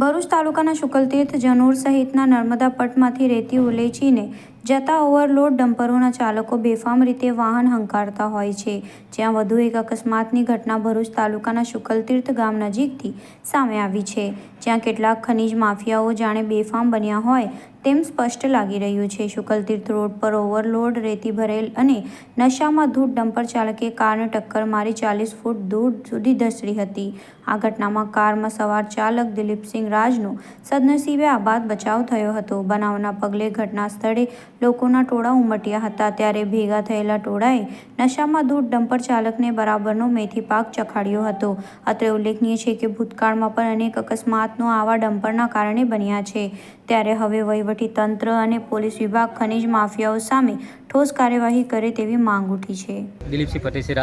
ભરૂચ તાલુકાના શુકલતીર્થ જનોર સહિતના નર્મદા પટમાંથી રેતી ઉલેચીને જતા ઓવરલોડ ડમ્પરોના ચાલકો બેફામ રીતે વાહન હંકારતા હોય છે. જ્યાં વધુ એક અકસ્માતની ઘટના ભરૂચ તાલુકાના શુકલતીર્થ ગામ નજીકથી સામે આવી છે. જ્યાં કેટલાક ખનીજ માફિયાઓ જાણે બેફામ બન્યા હોય તેમ સ્પષ્ટ લાગી રહ્યું છે. શુકલતીર્થ રોડ પર ઓવરલોડ, રેતી ભરેલ અને નશામાં ધૂત ડમ્પર ચાલકે કારને ટક્કર મારી ચાલીસ ફૂટ દૂર સુધી ધસરી હતી. આ ઘટનામાં કારમાં સવાર ચાલક દિલીપસિંહ રાજનો સદનસીબે આબાદ બચાવ થયો હતો. બનાવના પગલે ઘટના સ્થળે લોકોના ટોળા ઉમટ્યા હતા. ત્યારે ભેગા થયેલા ટોળાએ નશામાં દૂર ડમ્પર ચાલકને બરાબરનો મેથી પાક ચખાડ્યો હતો. અત્રે ઉલ્લેખનીય છે કે ભૂતકાળમાં પણ અનેક અકસ્માતનો આવા ડમ્પરના કારણે બન્યા છે. ત્યારે હવે વહીવટી તંત્ર અને પોલીસ વિભાગ ખનીજ માફિયાઓ સામે ઠોસ કાર્યવાહી કરે તેવી માંગ ઉઠી છે. દિલીપસિંહ ફતેસિંહ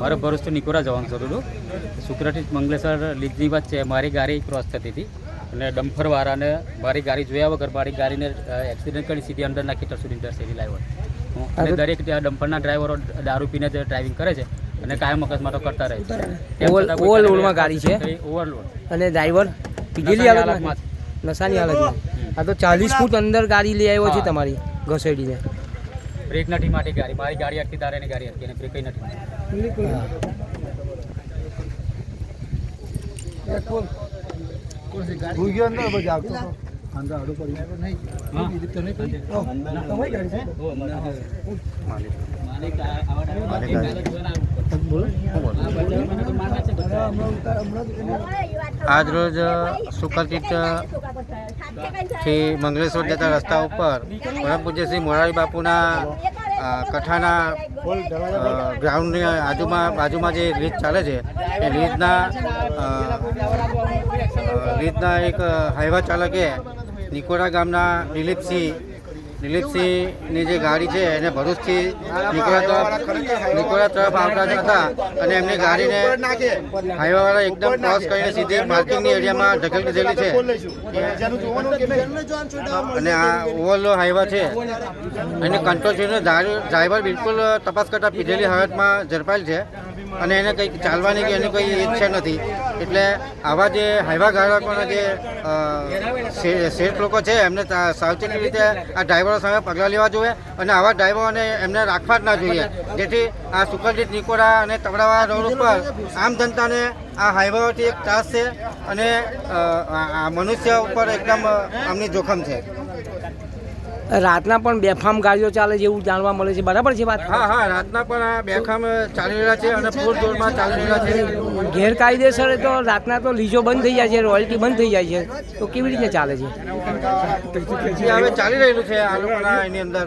મારો નિકોરા તો નિકોરા જવાનું થતું સુક્રટી મંગલેશ્વર વાત છે. મારી ગાડી ક્રોસ થતી હતી. અને ડમ્ફરવાળાને મારી ગાડી જોયા વગર મારી ગાડીને એક્સિડન્ટ કરી સીધી અંદર નાખી ટસુડી ઇન્ટરસિટી લાવ્યો અને દરેક ત્યાં ડમ્પરના ડ્રાઈવરો દારૂ પીને જે ડ્રાઇવિંગ કરે છે અને કાયમ અકસ્માતો કરતા રહે છે. ઓવરલોડમાં ગાડી છે? ઓવરલોડ અને ડ્રાઈવર પીધેલી હાલતમાં? નશાની હાલતમાં? આ તો ચાલીસ ફૂટ અંદર ગાડી લઈ આવ્યો છે તમારી ઘસેડીને. બ્રેક નથી માટી ગાડી મારી ગાડી અટકી તારે એની ગાડી અટકી અને બ્રેક નથી અંદર આડો પડી આજરોજ સુકલતીર્થથી મંગલેશ્વર જતા રસ્તા ઉપર પરમ પૂજ્ય શ્રી મોરારી બાપુના કથાના ગ્રાઉન્ડની આજુમાં બાજુમાં જે રીત ચાલે છે, એ લીજના લીજના એક હાઈવા ચાલકે નિકોરા ગામના દિલીપસિંહ દિલીપસિંહની જે ગાડી છે, એને ભરૂચથી નિકોરા તરફ આવતા હતા અને એમની ગાડીને હાઈવાવાળા એકદમ ક્રોસ કરીને સીધી પાર્કિંગની એરિયામાં ઢકેલ દીધેલી છે. અને આ ઓવરલો હાઈવા છે. એને કંટ્રોલ છે ડ્રાઈવર બિલકુલ તપાસ કરતા પીધેલી હાલતમાં ઝડપાયેલ છે. અને એને કંઈક ચાલવાની કે એની કોઈ ઈચ્છા નથી. એટલે આવા જે હાઈવા ગાળકોના જે શેઠ લોકો છે, એમને સાવચેતી રીતે આ ડ્રાઈવરો સામે પગલાં લેવા જોઈએ અને આવા ડ્રાઈવરોને એમને રાખવા જ ના જોઈએ. જેથી આ સુકલજીત નિકોડા અને તબડાવા રોડ ઉપર આમ જનતાને આ હાઈવેથી એક ત્રાસ છે અને મનુષ્ય ઉપર એકદમ આમની જોખમ છે. રાતના પણ બેફામ ગાડીઓ ચાલે છે એવું જાણવા મળે છે. બરાબર છે વાત? હા હા રાતના પણ આ બેફામ ચાલી રહ્યા છે અને ફૂલ જોરમાં ચાલી રહ્યા છે. ગેરકાયદેસર તો રાતના તો લીજો બંધ થઈ જાય છે રોયલ્ટી બંધ થઈ જાય છે. તો કેવી રીતે ચાલે છે? હવે ચાલી રહેલું છે આ લોકોના એની અંદર.